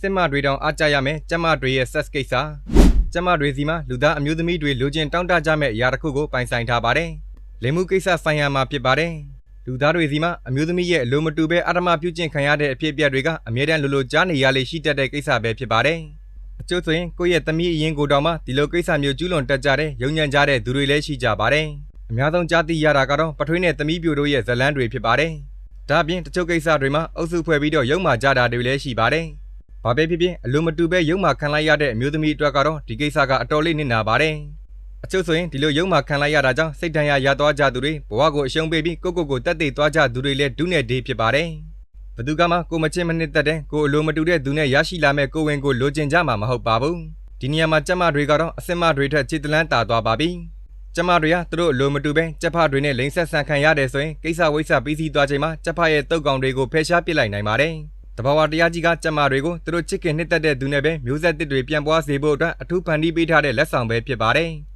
စစ်မတွေတောင်အားကြရမယ်ကျမတွေရဲ့ sex ကိစ္စကျမတွေစီမှာလူသားအမျိုးသမီးတွေလိုချင်တောင်းတကြမဲ့အရာတစ်ခုကိုပိုင်ဆိုင်ထားပါတယ်လင်မှုကိစ္စဆိုင်ရာမှာဖြစ်ပါတယ်လူသားတွေစီမှာအမျိုးသမီးရဲ့အလိုမတူပဲအတ္တမပြုကျင့်ခံရတဲ့အဖြစ်အပျက်တွေကအမြဲတမ်းလိုလိုကြားနေရလေရှိတတ်တဲ့ကိစ္စပဲဖြစ်ပါတယ်အကျိုးဆိုရင်ကိုယ့်ရဲ့သမီးအရင်ကိုတောင်မှဒီလိုကိစ္စမျိုးကျူးလွန်တတ်ကြတဲ့ယုံညံ့ကြတဲ့သူတွေလည်းရှိကြပါတယ်အများဆုံးကြားသိရတာကတော့ပထွေးနဲ့သမီးပြိုတို့ရဲ့ဇလန်းတွေဖြစ်ပါတယ်ဒါအပြင်တချို့ကိစ္စတွေမှာအုပ်စုဖွဲ့ပြီးတော့ယုံမာကြတာတွေလည်းရှိပါတယ်။ ဘာပဲဖြစ်ဖြစ်အလိုမတူပဲရုံမာခံလိုက်ရတဲ့အမျိုးသမီးအတွက်ကတော့ဒီကိစ္စကအတော်လေးနစ်နာပါတယ်။အချို့ဆိုရင်ဒီလိုရုံမာခံလိုက်ရတာကြောင့်စိတ်တန်ရရသွားကြသူတွေဘဝကိုအရှုံးပေးပြီးကိုယ့်ကိုယ်ကိုတက်တည်သွားကြသူတွေလည်းဒုနဲ့ဒေးဖြစ်ပါတယ်။ဘယ်သူကမှကိုယ်မချင်းမနစ်သက်တဲ့ကိုယ်အလိုမတူတဲ့သူနဲ့ရရှိလာမဲ့ကိုယ်ဝင်ကိုလိုချင်ကြမှာမဟုတ်ပါဘူး။ဒီနေရာမှာကျမတွေကတော့အစင်မတွေထက်ခြေတလန်းတာသွားပါပြီ။ကျမတွေကသူတို့အလိုမတူပဲစက်ဖတွေနဲ့လိန်ဆက်ဆန်ခံရတယ်ဆိုရင်ကိစ္စဝိစ္စပြီးစီးသွားချိန်မှာစက်ဖရဲ့တုတ်ကောင်တွေကိုဖယ်ရှားပစ်လိုက်နိုင်ပါတယ်။ တဘာဝတရားကြီးကစက်မတွေကိုသူတို့ချစ်ခင်နှစ်သက်တဲ့သူနဲ့ပဲမျိုးဆက်တစ်တွေပြန်ပွားစေဖို့အတွက်အထူးဖန်တီးပေးထားတဲ့လက်ဆောင်ပဲဖြစ်ပါတယ်။